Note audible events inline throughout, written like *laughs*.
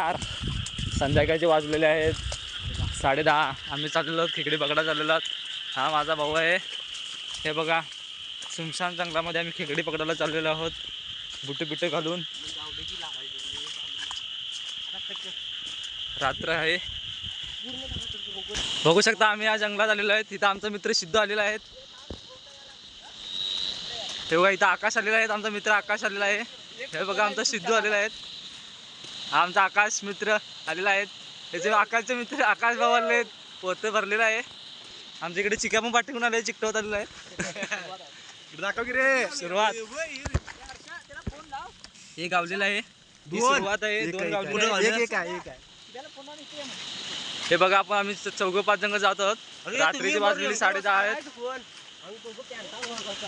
यार संध्याकाळचे वाजलेले आहेत. साडे दहा. आम्ही चाललेलो खिकडी पकडा चाललेलो आहोत. हा माझा भाऊ आहे. हे बघा. सुमशान जंगलामध्ये आम्ही खेकडी पकडायला चाललेलो आहोत. बुटे बुटे घालून. रात्र आहे. बघू शकता आम्ही या जंगलात आलेलो आहे तिथं आमचा मित्र सिद्ध आलेला आहे. हे बघा इथं आकाश आलेला आहे. आमचा मित्र आकाश आलेला आहे. हे बघा आमचा सिद्धू आलेला आहे. आमचा आकाश मित्र आलेला आहे. त्याचे आकाशचे मित्र आकाश आलेले आहेत. पोते भरलेला आहे. आमच्या इकडे चिक्या पण पाठवून आले चिकटवत आलेला आहे. दाखव की रे. सुरुवात. हे गावलेलं आहे. सुरुवात आहे. दोन गावलेले आहेत. आहे. हे बघा आपण आम्ही चौघ पाच जण जात आहोत. रात्रीची वाजलेली साडे दहा आहेत.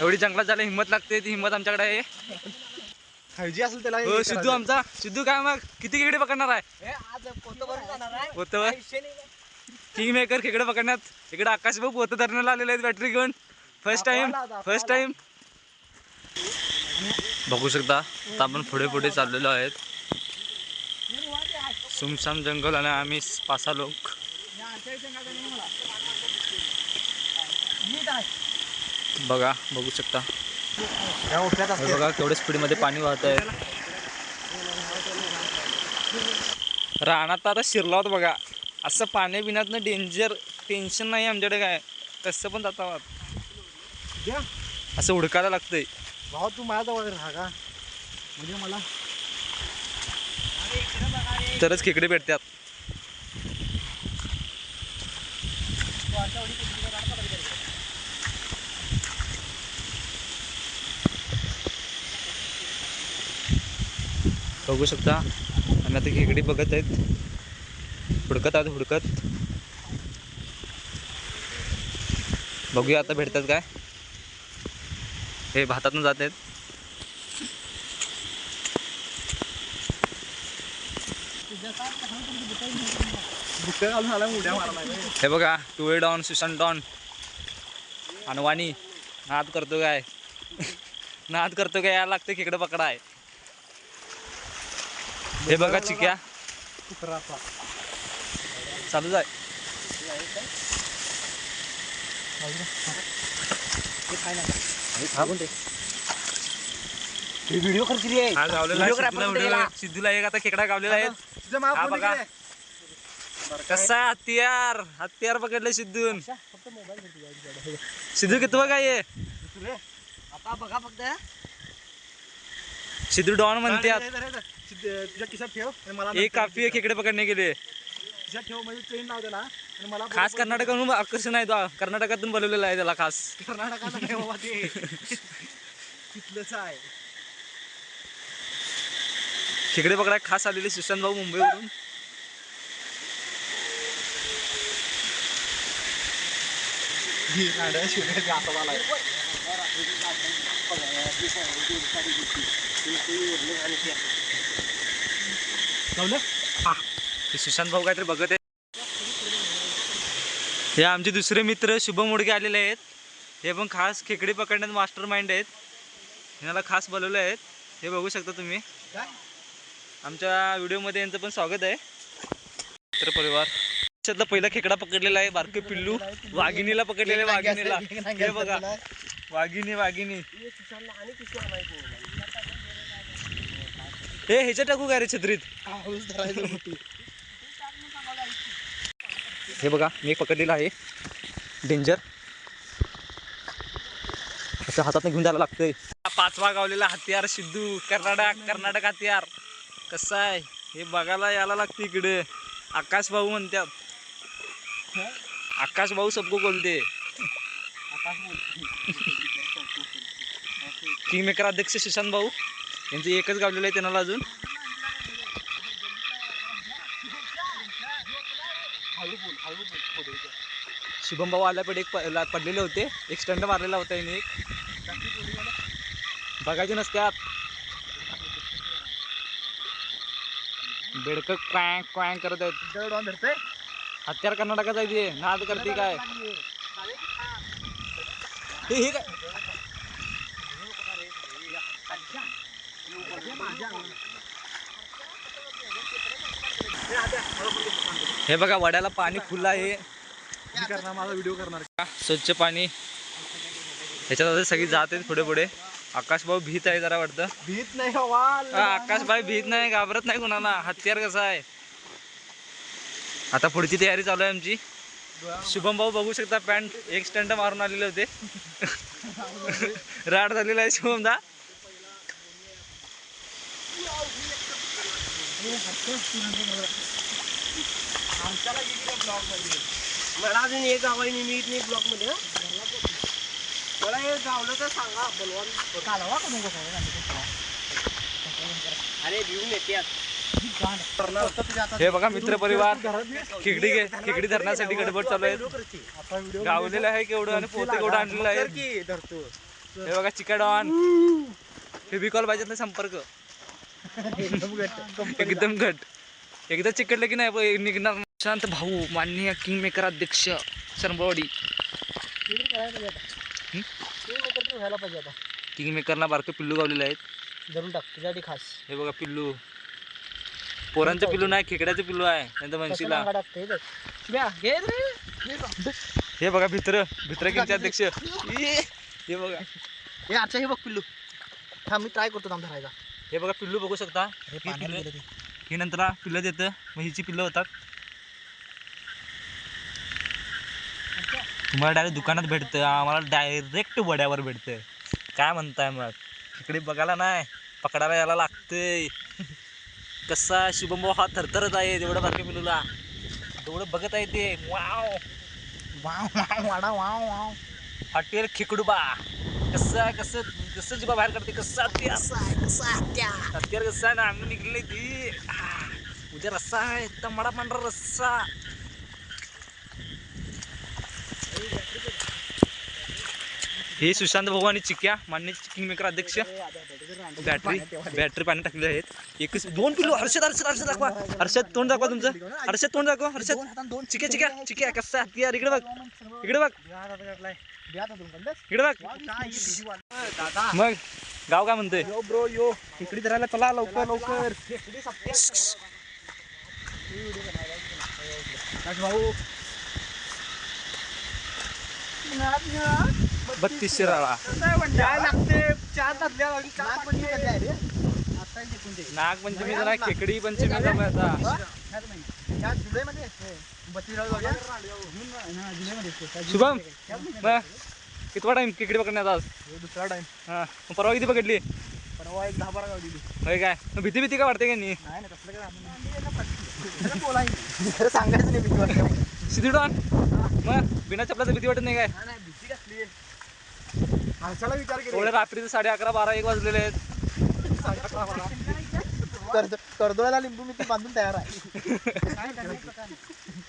एवढी जंगलात जायला हिंमत लागते ती हिंमत आमच्याकडे आहे. खायची असेल त्याला हो सिद्धू आमचा. सिद्धू काय मग? किती खेकडे पकडणार आहे? पोतं किंग मेकर खेकडे पकडण्यात. इकडे आकाश भाऊ पोतं धरण्याला आलेले आहेत बॅटरी घेऊन. फर्स्ट टाइम फर्स्ट टाइम बघू शकता आता आपण पुढे पुढे चाललेलो आहेत. सुमसाम जंगल आणि आम्ही पाच सहा लोक. बघा बघू शकता. हे बघा केवढ्या स्पीडमध्ये पाणी वाहत आहे रानात तर आता शिरला होता बघा. असं पाणी बिण्यातनं डेंजर टेन्शन नाही आमच्याकडे काय. कसं पण जाता. असं हुडकायला लागतंय. भाऊ तू माझ्याजवळ राहा का? म्हणजे मला तरच खेकडे भेटतात. बघू शकता. आम्ही आता खेकडी बघत आहेत. हुडकत आहोत हुडकत. बघूया आता भेटतात काय. हे भातातून जात आहेत. हे बघा टुवे डॉन सुशांत डॉन. अनवाणी नाद करतो काय. *laughs* नाद करतो काय यायला लागतं खेकडं पकडा आहे. हे बघा चिक्या. चालू जाय. व्हिडिओ सिद्धूला एक आता खेकडा गावलेला आहे? कसा हत्यार हत्यार पकडलं सिद्धून. सिद्धू कितवा काय सिद्धू डॉन. सिद्ध- तुझ्या खिशात ठेव आणि मला एक काफी आहे खेकडे पकडणे गेले खिशात ठेव म्हणजे ट्रेन लाव त्याला आणि मला खास कर्नाटकातून आकर्षण आहे तो. कर्नाटकातून बोलवलेला आहे त्याला खास. कर्नाटकात नाही बाबा ते. *laughs* तिथलंच आहे. खेकडे पकडाय खास आलेले सुशांत भाऊ मुंबईवरून. शिवाय मला लावलं हे. सुशांत भाऊ काहीतरी बघत आहे हे आमचे दुसरे मित्र शुभम उडके आलेले आहेत. हे पण खास खेकडे पकडण्यात मास्टर माइंड आहेत. ह्याला खास बोलवले आहेत. हे बघू शकता तुम्ही. आमच्या व्हिडिओमध्ये यांचं पण स्वागत आहे. मित्र परिवार. त्याच्यातला पहिला खेकडा पकडलेला आहे बारके पिल्लू. वाघिणीला पकडलेला आहे वाघिणीला. हे बघा. वाघिणी वाघिणी. हे ह्याच्यात टाकू काय रे छत्रीत? हे बघा मी पकडलेलं आहे. डेंजर असं हातात घेऊन जायला लागतंय. पाचवा गावलेला हत्यार सिद्धू. कर्नाटक कर्नाटक हत्यार. कसं आहे? हे बघायला यायला लागते इकडे. आकाश भाऊ म्हणतात. आकाश भाऊ सबको बोलते. किंग मेकर अध्यक्ष सुशांत भाऊ. यांचं एकच गावलेलं आहे त्यांना अजून. शुभम भाऊ आल्याकडे एक पडलेले होते. एक स्टंट मारलेला होता याने एक. बघायचे नसत्यात. बेडक क्वॅंग क्वॅंग करत आहेत. हत्यार कर्नाटकाचा आहे ते. नाद करते काय? हे हे काय? हे बघा वड्याला पाणी फुल आहे. करणार माझा व्हिडिओ करणार स्वच्छ पाणी. ह्याच्यात सगळी जात आहेत पुढे पुढे. आकाश भाऊ भीत आहे जरा वाटतं. भीत नाही आकाश भाई भीत नाही घाबरत नाही कुणाला. हत्यार कसा आहे? आता पुढची तयारी चालू आहे आमची. शुभम भाऊ बघू शकता पॅन्ट एक स्टंट मारून आलेले होते. *laughs* राड झालेला आहे शुभम दा मला अजून एक गावाई मी मीठ नाही ब्लॉकमध्ये हं? मला हे गावलं तर सांगा बलवान कालवा का अरे घेऊन येते हे बघा मित्र परिवार खेकडी घे खेकडी धरण्यासाठी गडबड चालू आहे गावलेलं आहे केवढं आणि पोते केवढं आणलेलं आहे? धरतो. हे बघा चिकाडॉन. फेबिकॉल पाहिजे ना संपर्क. एकदम घट *laughs* एकदा चिकटलं की नाही निघणार. शांत भाऊ माननीय किंग मेकर अध्यक्ष सरंबवाडी. व्हायला पाहिजे आता किंग मेकरला बारके पिल्लू गावलेले आहेत. धरून टाक तुझ्यासाठी खास. हे बघा पिल्लू. पोरांचं पिल्लू नाही खेकड्याचं पिल्लू आहे. नंतर रे. हे बघा भित्र भित्र किंगचे अध्यक्ष. हे बघा. हे आजचा हे बघ पिल्लू. हा मी ट्राय करतो थांब धरायचा हे बघा पिल्लू बघू शकता. ही पिल्लं ही नंतर पिल्लं देतं. मग हिची पिल्लं होतात. तुम्हाला डायरेक्ट दुकानात भेटतं. आम्हाला डायरेक्ट वड्यावर भेटतं. काय म्हणताय मग? इकडे बघायला नाही. पकडायला यायला लागतंय. *laughs* कसा शुभम भाऊ हा थरथरत आहे तेवढं बारके पिल्लूला. तेवढं बघत आहे ते. वाव. वाव वाव वाडा वाव वाव. हॉटेल खिकडुबा. कसं कसं? कसं जिबा बाहेर काढते कसं हत्यार हत्यार कसं ना अंग निघले ती. उद्या रस्सा आहे तमडा पांढरा रस्सा. हे सुशांत भाऊ आणि चिक्या मान्य किंग मेकर अध्यक्ष. बॅटरी बॅटरी पाणी टाकलेले आहेत. एकच दोन किलो हर्षद हर्षद हर्षद दाखवा. हर्षद तोंड दाखवा तुमचं. हर्षद तोंड दाखवा. हर्षद चिक्या चिक्या चिक्या कसा यार इकडे बघ. इकडे बघ. इकडे बघ. मग गाव काय म्हणते ब्रो यो. इकडे धरायला चला लवकर लवकर. भाऊ बत्तीसशे राळा काय लागते चार धरल्या नागपंचमी जरा खेकडी पंचमी शुभम कितवा टाइम खेकडी पकडण्यात आज? दुसरा टाइम हा परवा किती पकडली? परवा एक दहा बारा गाव दिली होय काय? भीती भीती काय वाटते का नाही? सांगायचं नाही भीती वाटते. सिधी डॉन मग बिना चपलाचं भीती वाटत नाही काय? नाही भीती कसली? माणसाला विचार रात्रीचे साडे अकरा बारा एक वाजलेले आहेत. कर्दोळ्याला लिंबू मिठी बांधून तयार आहे.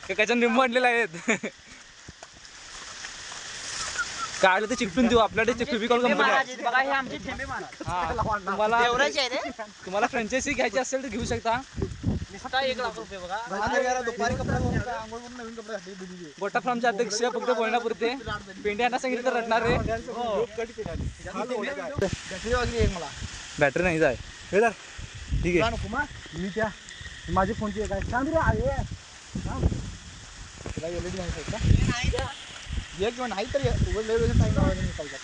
एकाच्या निंबू आणलेले आहेत. काढलं ते चिकटून देऊ आपल्याकडे फेबिकॉल कंपनी आहे बघा हे आमचे थेंबे हा, *laughs* तुम्हाला आहे रे. तुम्हाला फ्रँचायसी घ्यायची असेल तर घेऊ शकता. एक लाख रुपये बघा. दुपारी कपडे आंघोळ करून नवीन कपडे घातले दिदीचे गोटा फार्मचे अध्यक्ष फक्त बोलण्यापुरते. पेंड्यांना सांगितलं तर रटणार रे. बॅटरी वगैरे एक मला. बॅटरी नाही जाय. हे. ठीक आहे. नको मा त्या माझी फोनची एक आहे. सांग रे. तुला एल डी नाही का एक किंवा नाही तर टाइम निघायचा